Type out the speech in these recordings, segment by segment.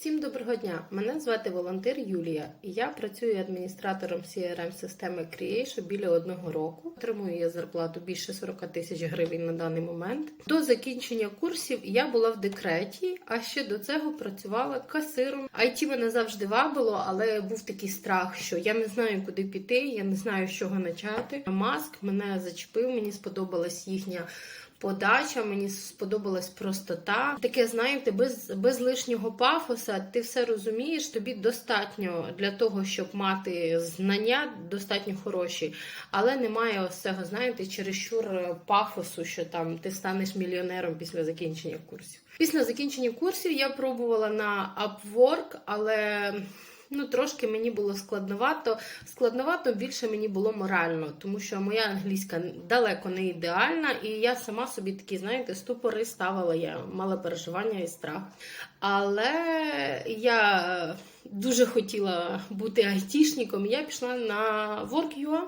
Всім доброго дня! Мене звати волонтер Юлія, і я працюю адміністратором crm системи Creation біля одного року. Отримую я зарплату більше 40 тисяч гривень на даний момент. До закінчення курсів я була в декреті, а ще до цього працювала касиром. IT мене завжди вабило, але був такий страх, що я не знаю, куди піти, я не знаю, з чого почати. Маск мене зачепив, мені сподобалась їхня. Подача, мені сподобалась простота. Таке, знаєте, без, без лишнього пафоса, ти все розумієш, тобі достатньо для того, щоб мати знання, достатньо хороші, але немає ось цього, знаєте, чересчур пафосу, що там ти станеш мільйонером після закінчення курсів. Після закінчення курсів я пробувала на Upwork, але Ну, трошки мені було складновато. Складновато більше мені було морально, тому що моя англійська далеко не ідеальна, і я сама собі такі, знаєте, ступори ставила, я мала переживання і страх. Але я дуже хотіла бути айтішником. Я пішла на Work.ua.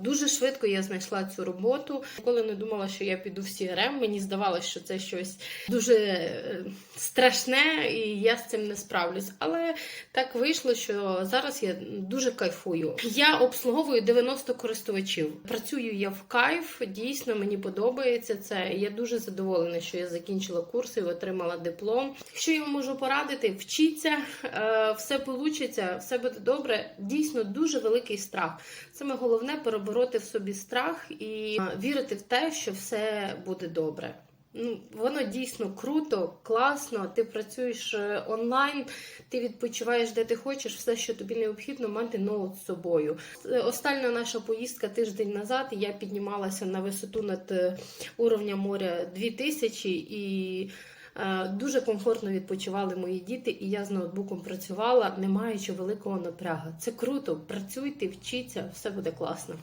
Дуже швидко я знайшла цю роботу. Ніколи не думала, що я піду в CRM. Мені здавалося, що це щось дуже е, страшне, і я з цим не справлюсь. Але так вийшло, що зараз я дуже кайфую. Я обслуговую 90 користувачів. Працюю я в кайф. Дійсно, мені подобається це. Я дуже задоволена, що я закінчила курси і отримала диплом. Що я можу порадити? Вчіться, е, все вийде, все буде добре. Дійсно, дуже великий страх. Саме головне перебороти в собі страх і вірити в те, що все буде добре. Ну, воно дійсно круто, класно. Ти працюєш е, онлайн, ти відпочиваєш де ти хочеш, все, що тобі необхідно, мати ноут з собою. Е, Остання наша поїздка тиждень назад. Я піднімалася на висоту над е, уровнем моря 2000 і. Е, Дуже комфортно відпочивали мої діти, і я з ноутбуком працювала, не маючи великого напряга. Це круто. Працюйте, вчіться, все буде класно.